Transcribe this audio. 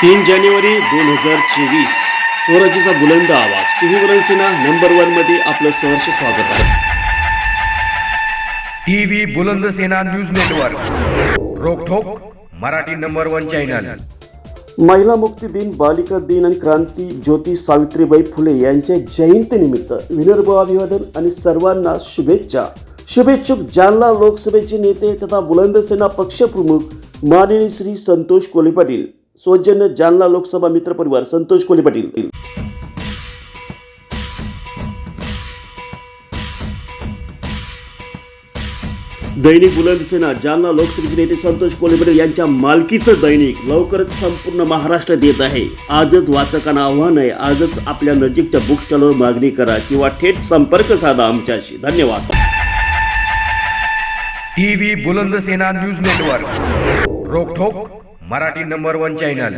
तीन जानेवारी दोन हजार चोवीस. स्वराज्याचा बुलंद आवाज. टीव्ही बुलंद सेना नंबर वनमध्ये आपलं सहर्ष स्वागत आहे. TV Buland Sena news network. रोकठोक Marathi number one channel महिला मुक्ती दिन बालिका दिन आणि क्रांती ज्योती सावित्रीबाई फुले यांच्या जयंतीनिमित्त विनर्भ अभिवादन आणि सर्वांना शुभेच्छा. शुभेच्छुक जालना लोकसभेचे नेते तथा बुलंद सेना पक्षप्रमुख माननीय श्री संतोष कोले पाटील सौजन्य जालना लोकसभा मित्र परिवार संतोष कोले पाटील. दैनिक बुलंदसेना जालना लोकसभेचे नेते संतोष कोल्हेपटे यांच्या मालकीचं दैनिक लवकरच संपूर्ण महाराष्ट्रात येत आहे. आजच वाचकांना आव्हान आहे आजच आपल्या नजीकच्या बुक स्टॉलवर मागणी करा किंवा थेट संपर्क साधा आमच्याशी. धन्यवाद. TV Bulandsena news network. रोखोक Marathi number one channel.